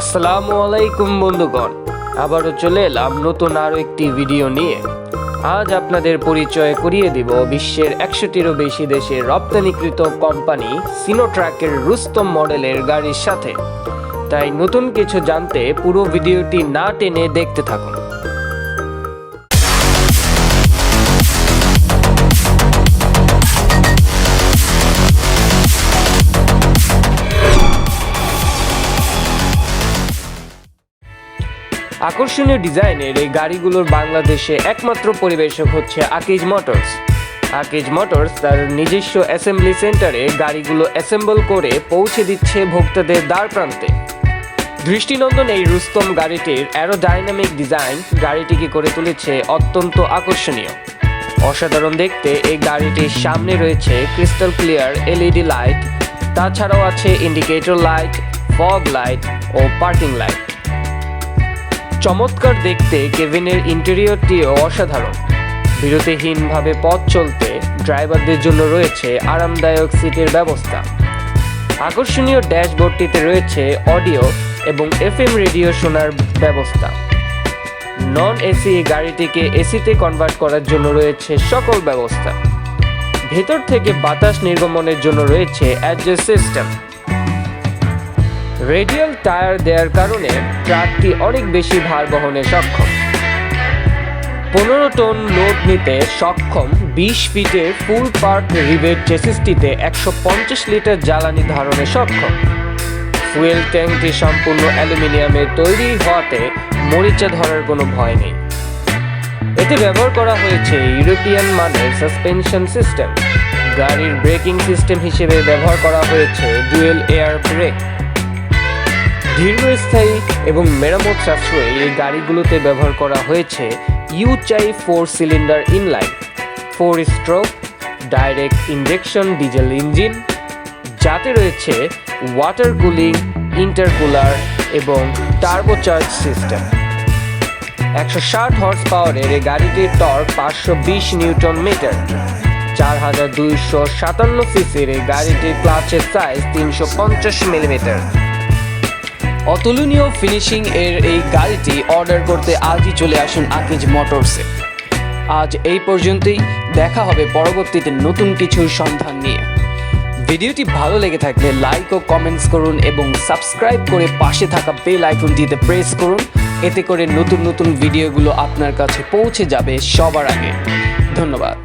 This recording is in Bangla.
আসসালামু আলাইকুম বন্ধুগণ। আবারও চলে এলাম নতুন আরও একটি ভিডিও নিয়ে। আজ আপনাদের পরিচয় করিয়ে দিব বিশ্বের একশোটিরও বেশি দেশের রপ্তানিকৃত কোম্পানি সিনোট্রাকের রুস্তম মডেলের গাড়ির সাথে। তাই নতুন কিছু জানতে পুরো ভিডিওটি না টেনে দেখতে থাকুন। আকর্ষণীয় ডিজাইনের এই গাড়িগুলোর বাংলাদেশে একমাত্র পরিবেশক হচ্ছে আকিজ মোটরস। আকিজ মোটরস তার নিজস্ব অ্যাসেম্বলি সেন্টারে গাড়িগুলো অ্যাসেম্বল করে পৌঁছে দিচ্ছে ভোক্তাদের দ্বার প্রান্তে দৃষ্টিনন্দন এই রুস্তম গাড়িটির অ্যারোডাইনামিক ডিজাইন গাড়িটিকে করে তুলেছে অত্যন্ত আকর্ষণীয়। অসাধারণ দেখতে এই গাড়িটির সামনে রয়েছে ক্রিস্টাল ক্লিয়ার এলইডি লাইট তাছাড়াও আছে ইন্ডিকেটর লাইট ফগ লাইট ও পার্কিং লাইট চমৎকার দেখতে কেভিনের ইন্টেরিয়রটিও অসাধারণ। বিরতিহীনভাবে পথ চলতে ড্রাইভারদের জন্য রয়েছে আরামদায়ক সিটের ব্যবস্থা। আকর্ষণীয় ড্যাশবোর্ডটিতে রয়েছে অডিও এবং এফএম রেডিও শোনার ব্যবস্থা। নন এসি গাড়িটিকে এসিতে কনভার্ট করার জন্য রয়েছে সকল ব্যবস্থা। ভেতর থেকে বাতাস নির্গমনের জন্য রয়েছে অ্যাডজাস্ট সিস্টেম। রেডিয়াল টায়ার দেওয়ার কারণে ট্রাকটি অনেক বেশি ভার বহনে সক্ষম। পনেরো টন লোড নিতে সক্ষম বিশ ফিটের ফুল পার্ক রিভেট চেসিসটিতে একশো পঞ্চাশ লিটার জ্বালানি ধারণে সক্ষম। ফুয়েল ট্যাঙ্কটি সম্পূর্ণ অ্যালুমিনিয়ামের তৈরি হওয়াতে মরিচা ধরার কোনো ভয় নেই। এতে ব্যবহার করা হয়েছে ইউরোপিয়ান মানের সাসপেনশন সিস্টেম। গাড়ির ব্রেকিং সিস্টেম হিসেবে ব্যবহার করা হয়েছে ডুয়েল এয়ার ব্রেক। দীর্ঘস্থায়ী এবং মেরামত সাশ্রয়ী এই গাড়িগুলোতে ব্যবহার করা হয়েছে Yuchai four cylinder inline four stroke direct injection diesel engine যাতে রয়েছে ওয়াটার কুলিং ইন্টারকুলার এবং টার্বোচার্জ সিস্টেম একশো ষাট হর্স পাওয়ারের এই গাড়িটির টর্ক পাঁচশো বিশ নিউটন মিটার। চার হাজার দুইশো সাতান্ন সিসির এই গাড়িটির ক্লাচের সাইজ তিনশো পঞ্চাশ মিলিমিটার অতুলনীয় ফিনিশিং এর এই গাড়িটি অর্ডার করতে আজই চলে আসুন আকিজ মোটরসে। আজ এই পর্যন্তই, দেখা হবে পরবর্তীতে নতুন কিছুর সন্ধান নিয়ে। ভিডিওটি ভালো লেগে থাকলে লাইক ও কমেন্টস করুন এবং সাবস্ক্রাইব করে পাশে থাকা বেল আইকনটিতে প্রেস করুন। এতে করে নতুন নতুন ভিডিওগুলো আপনার কাছে পৌঁছে যাবে সবার আগে। ধন্যবাদ।